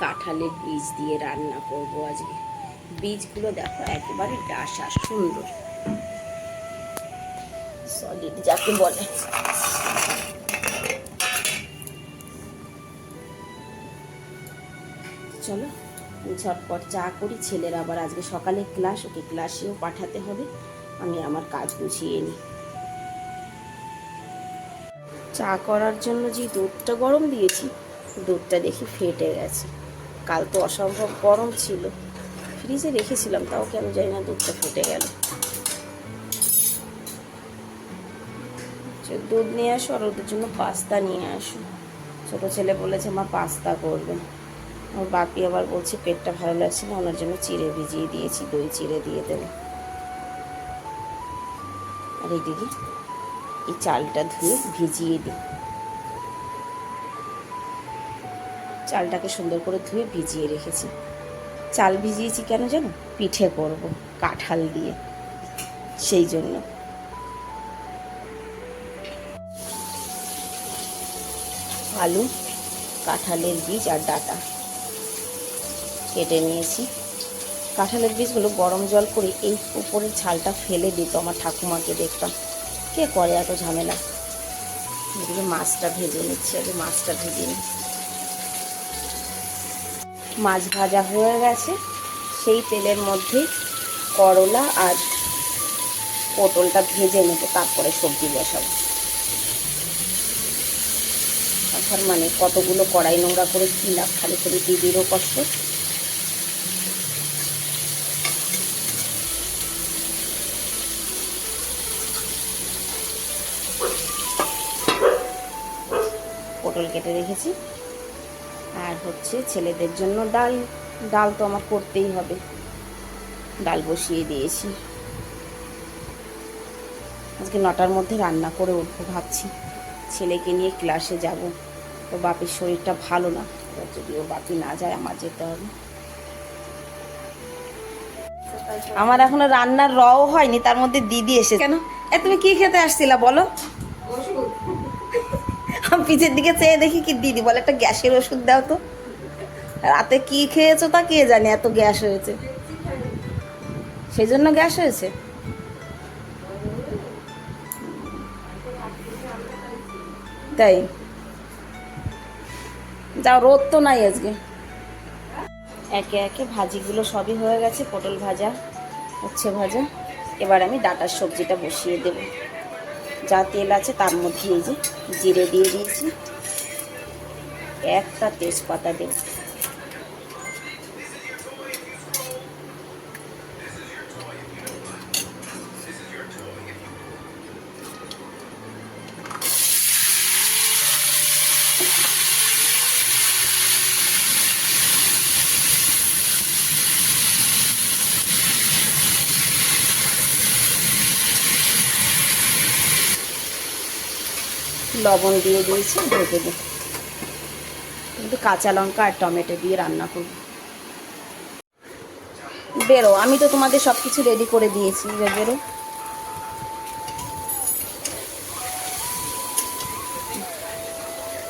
কাঁঠালের বীজ দিয়ে রান্না করব আজকে। বীজগুলো দেখো একেবারে ডাসা সুন্দর। সলিড যাকে বলে। চলো, ঝটপট চা করি। ছেলের আবার আজকে সকালে ক্লাস, ওকে ক্লাসেও পাঠাতে হবে। আমি আমার কাজ গুছিয়ে নিই। চা করার জন্য যে দুধটা গরম দিয়েছি দুধটা দেখি ফেটে গেছে। কাল তো অসম্ভব গরম ছিল। ফ্রিজে রেখেছিলাম, তাও কেন জানি না দুধটা ফেটে গেল। দুধ নিয়ে আসো আর ওদের জন্য পাস্তা নিয়ে আসো। ছোটো ছেলে বলেছে, মা, পাস্তা করবেন আমার বাপি আবার বলছে, পেটটা ভালো লাগছে না, ওনার জন্য চিড়ে ভিজিয়ে দিয়েছি, দই চিড়ে দিয়ে দেবো। আর এই এইদিকে এই চালটা ধুয়ে ভিজিয়ে দিই। চালটাকে সুন্দর করে ধুয়ে ভিজিয়ে রেখেছি। চাল ভিজিয়েছি কেন জানো? পিঠে করব, কাঁঠাল দিয়ে। সেই জন্য। আলু, কাঁঠালের বীজ আর ডাটা কেটে নিয়েছি। কাঁঠালের বীজগুলো গরম জল করে এই উপরের ছালটা ফেলে দিত আমার ঠাকুমাকে দেখতাম। কে করে এত ঝামেলা? মাছটা ভেজে নিচ্ছি আগে মাছটা ভেজে নিই মাছ ভাজা হয়ে গেছে। সেই তেলের মধ্যে করলা আর পটলটা ভেজে নেব, তারপরে সবজি বসাবো। এখন মানে কতগুলো কড়াই নোংরা করে কী লাভ খালি খালি দিদিরও কষ্ট। পটল কেটে রেখেছি। আর হচ্ছে ছেলেদের জন্য ডাল। ডাল তো আমার করতেই হবে। ডাল বসিয়ে দিয়েছি। আজকে নটার মধ্যে রান্না করে উঠবো ভাবছি। ছেলেকে নিয়ে ক্লাসে যাব। তো বাপির শরীরটা ভালো না। এবার যদি ও বাপি না যায় আমার যেতে হবে। আমার এখনও রান্নার রও হয়নি তার মধ্যে দিদি এসে কেন? এ তুমি কি খেতে আসছিলা বলো? আমি পিছের দিকে চেয়ে দেখি কি দিদি বলে, একটা গ্যাসের ওষুধ দাও তো। রাতে কি খেয়েছো তা কে জানে, এত গ্যাস হয়েছে। সেই জন্য গ্যাস হয়েছে। তাই। যাও, রোদ তো নাই আজকে। একে একে ভাজিগুলো সবই হয়ে গেছে, পটল ভাজা, উচ্ছে ভাজা। এবার আমি ডাটার সবজিটা বসিয়ে দেব। যা তেল আছে তার মধ্যে এই যে জিরে দিয়ে দিয়েছি। একটা তেজপাতা দেব। লবণ দিয়ে দিয়েছি ঢেকে দিই কিন্তু কাঁচা লঙ্কা আর টমেটো দিয়ে রান্না করব। বেরো, আমি তো তোমাদের সব কিছু রেডি করে দিয়েছি বেরো।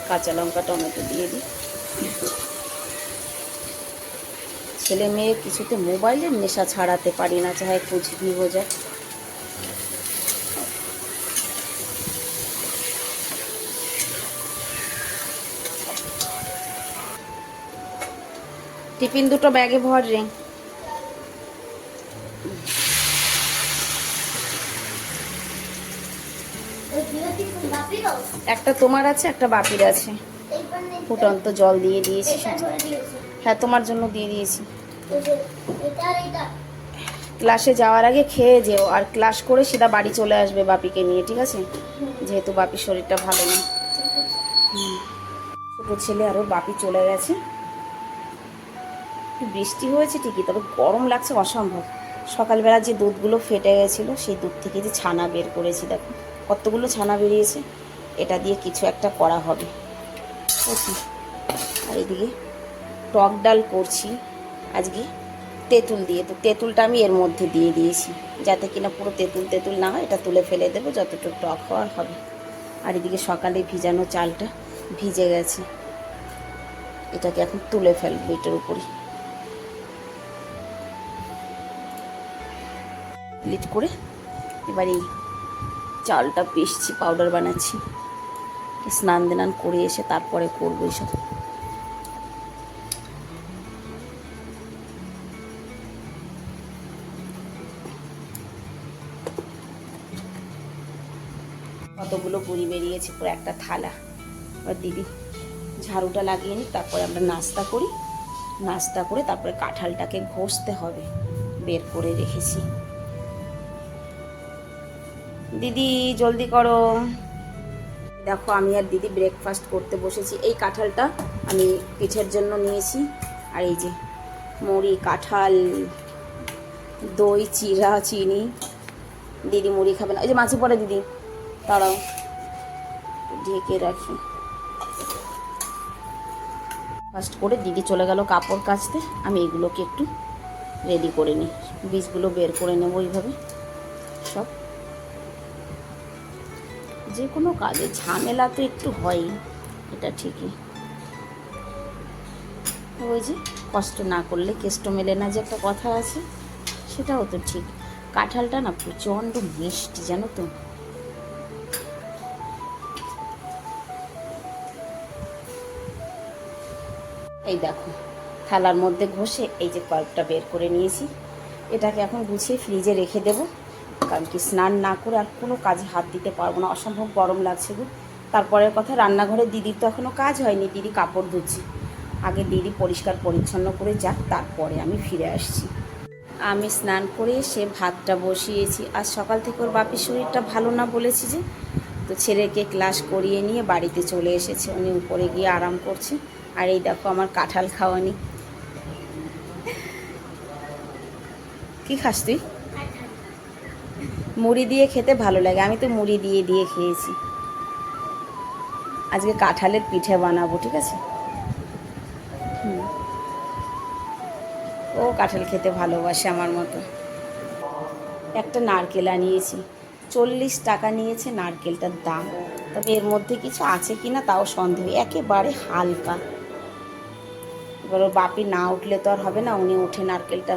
কাঁচা লঙ্কা, টমেটো দিয়ে দিই। ছেলে মেয়ে কিছুতে মোবাইলের নেশা ছাড়াতে পারি না চাহে কুচ ভি টিফিন দুটো ব্যাগে ভর একটা তোমার আছে, একটা বাপির আছে। ফুটন্ত জল দিয়ে দিয়েছি হ্যাঁ তোমার জন্য দিয়ে দিয়েছি। ক্লাসে যাওয়ার আগে খেয়ে যেও। আর ক্লাস করে সেটা বাড়ি চলে আসবে বাপিকে নিয়ে, ঠিক আছে? যেহেতু বাপির শরীরটা ভালো না। ছোটো ছেলে আর ওর বাপি চলে গেছে। বৃষ্টি হয়েছে ঠিকই, তবে গরম লাগছে অসম্ভব। সকালবেলা যে দুধগুলো ফেটে গেছিল, সেই দুধ থেকে যে ছানা বের করেছি, দেখো। কতগুলো ছানা বেরিয়েছে, এটা দিয়ে কিছু একটা করা হবে। আর এদিকে টক ডাল করছি, আজকে তেঁতুল দিয়ে। তো তেঁতুলটা আমি এর মধ্যে দিয়ে দিয়েছি, যাতে কিনা পুরো তেঁতুল তেঁতুল না হয়, এটা তুলে ফেলে দেবো, যতটুকু টক হওয়ার হবে। আর এদিকে সকালে ভিজানো চালটা ভিজে গেছে। এটাকে এখন তুলে ফেলব এটার উপরে লিট করে এবার এই চালটা পিসছি পাউডার বানাচ্ছি। স্নান দেনান করে এসে তারপরে করব এইসব। কতগুলো বড়ি বেরিয়েছে, পুরো একটা থালা। এবার দিদি ঝাড়ুটা লাগিয়ে নিই তারপরে আমরা নাস্তা করি। নাস্তা করে তারপরে কাঁঠালটাকে ঘষতে হবে। বের করে রেখেছি। দিদি, জলদি করো। দেখো, আমি আর দিদি ব্রেকফাস্ট করতে বসেছি। এই কাঁঠালটা আমি পিঠের জন্য নিয়েছি। আর এই যে মুড়ি, কাঁঠাল, দই, চিরা, চিনি। দিদি মুড়ি খাবে না। ওই যে মাছি পড়ে দিদি। তারাও ঢেকে রাখি। ফার্স্ট করে দিদি চলে গেল কাপড় কাচতে। আমি এগুলোকে একটু রেডি করে নিই। বীজগুলো বের করে নেব ওইভাবে যে কোনো কাজে ঝামেলা তো একটু হয়ই, এটা ঠিকই। ওই যে কষ্ট না করলে কেষ্ট মেলে না যে একটা কথা আছে, সেটাও তো ঠিক। কাঁঠালটা না প্রচণ্ড মিষ্টি, জানো তো। এই দেখো, থালার মধ্যে ঘষে এই যে পাল্পটা বের করে নিয়েছি, এটাকে এখন গুছিয়ে ফ্রিজে রেখে দেবো। কারণ কি স্নান না করে আর কোনো কাজে হাত দিতে পারব না। অসম্ভব গরম লাগছে গো। তারপরের কথা, রান্নাঘরে দিদির তো এখনও কাজ হয়নি। দিদি কাপড় ধুচ্ছে। আগে দিদি পরিষ্কার পরিচ্ছন্ন করে যাক, তারপরে আমি ফিরে আসছি। আমি স্নান করে এসে ভাতটা বসিয়েছি। আর সকাল থেকে ওর বাপির শরীরটা ভালো না বলেছি যে। তো ছেলেকে ক্লাস করিয়ে নিয়ে বাড়িতে চলে এসেছে। উনি উপরে গিয়ে আরাম করছে। আর এই দেখো আমার কাঁঠাল খাওয়ানি। কি খাস তুই? মুড়ি দিয়ে খেতে ভালো লাগে। আমি তো মুড়ি দিয়ে দিয়ে খেয়েছি। আজকে কাঁঠালের পিঠে বানাবো, ঠিক আছে। ও কাঁঠাল খেতে ভালোবাসে আমার মতো। একটা নারকেল আনিয়েছি। চল্লিশ টাকা নিয়েছে নারকেলটার দাম। তবে এর মধ্যে কিছু আছে কি না তাও সন্দেহ। একেবারে হালকা। এবার বাপি না উঠলে তো আর হবে না, উনি উঠে নারকেলটা।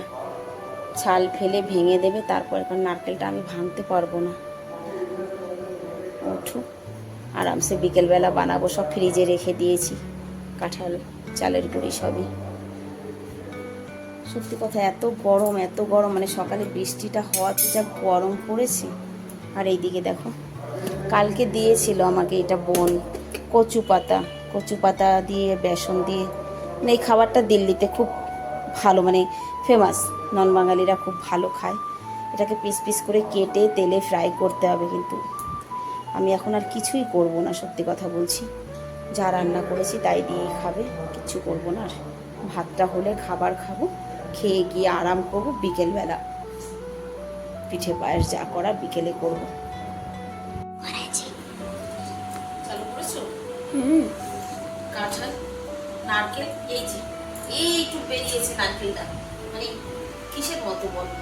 ছাল ফেলে ভেঙে দেবে, তারপর কারণ নারকেলটা আমি ভাঙতে পারব না। উঠুক আরামসে বিকেলবেলা বানাবো, সব ফ্রিজে রেখে দিয়েছি, কাঁঠাল, চালের গুঁড়ি সবই। সত্যি কথা, এত গরম এত গরম মানে সকালে বৃষ্টিটা হওয়াতে যা গরম পড়েছে। আর এইদিকে দেখো, কালকে দিয়েছিল আমাকে এটা বোন কচু পাতা কচু পাতা দিয়ে, বেসন দিয়ে। মানে এই খাবারটা দিল্লিতে খুব ভালো মানে ফেমাস নন বাঙালিরা খুব ভালো খায়। এটাকে পিস পিস করে কেটে তেলে ফ্রাই করতে হবে কিন্তু। আমি এখন আর কিছুই করব না সত্যি কথা বলছি। যা রান্না করেছি তাই দিয়েই খাবে কিছু করব না। আর ভাতটা হলে খাবার খাব খেয়ে গিয়ে আরাম করব বিকেলবেলা পিঠে পায়েস যা করা বিকেলে করব। নারকেল এই যে। এইটু বেরিয়েছে নারকেলটা। মানে কিসের মতো বলব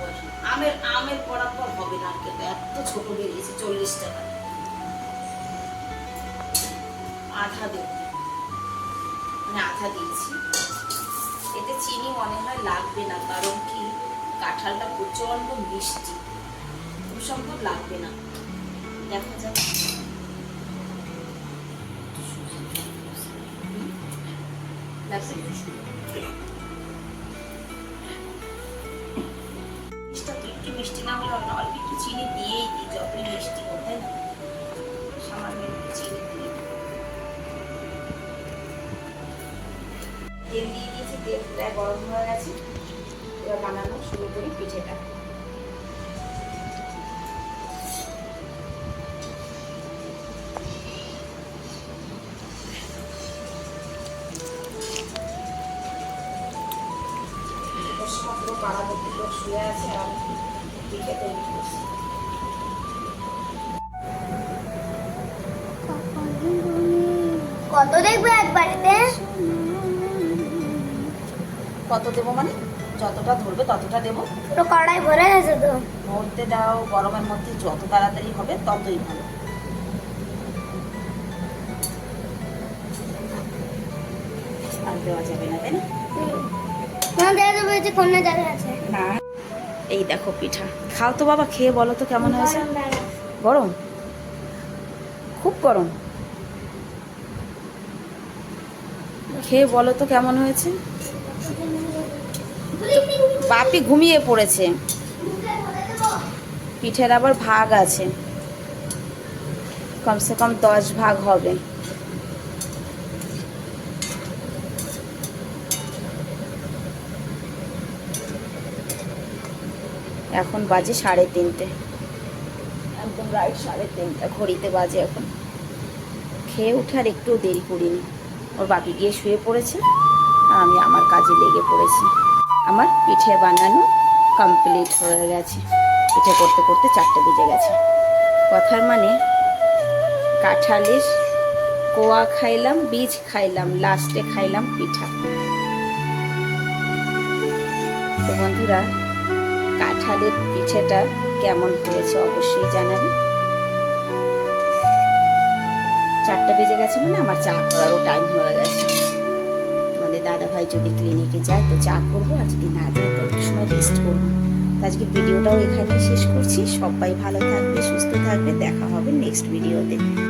আমের আমের বরাবর হবে নারকেলটা। এত ছোট বেরিয়েছে, চল্লিশ টাকা। আধা দেব মানে আধা দিয়েছি। এতে চিনি মনে হয় লাগবে না, কারণ কি? কাঁঠালটা প্রচণ্ড মিষ্টি। সম্ভব লাগবে না। দেখা যাক। লাগবে একটু চিনি দিয়েই দিই, যতই মিষ্টি হোক সামান্য চিনি দিয়ে তেল দিয়ে দিয়েছি তেল প্রায় গরম হয়ে গেছে। এবার বানানো শুরু করি পিঠেটা। কত দেখবে একবারেতে কত দেবো মানে? যতটা ধরবে ততটা দেবো। পুরো কড়াই ভরে গেছে তো। ধরতে দাও গরমের মধ্যে যত তাড়াতাড়ি হবে ততই ভালো। আর দেওয়া যাবে না তাই না? না দেখা যাবে যে কন্যা জায়গা আছে। না। এই দেখো পিঠা। খাও তো বাবা খেয়ে বলো তো কেমন হয়েছে? গরম? খুব গরম। খেয়ে বলো তো কেমন হয়েছে? বাপি ঘুমিয়ে পড়েছে। পিঠের আবার ভাগ আছে। কমসে কম দশ ভাগ হবে। এখন বাজে সাড়ে তিনটে। একদম রাইট সাড়ে তিনটা, ঘড়িতে বাজে এখন। খেয়ে উঠে আর একটু দেরি করিনি। ওর বাপি গিয়ে শুয়ে পড়েছে আর আমি আমার কাজে লেগে পড়েছি। আমার পিঠে বানানো কমপ্লিট হয়ে গেছে। পিঠে করতে করতে চারটে বেজে গেছে। কথার মানে কাঁঠালের কোয়া খাইলাম, বীজ খাইলাম, লাস্টে খাইলাম পিঠা। তো বন্ধুরা, কাঁঠালের পিঠেটা কেমন হয়েছে অবশ্যই জানাবে। চারটা বেজে গেছে মানে আমার চা করারও টাইম হয়ে গেছে। আমাদের দাদা ভাই যদি ক্লিনিকে যায় তো চা করব আর যদি না যায় তো একটু সময় রেস্ট করব। আজকে ভিডিওটাও এখানে শেষ করছি। সবাই ভালো থাকবে, সুস্থ থাকবে। দেখা হবে নেক্সট ভিডিওতে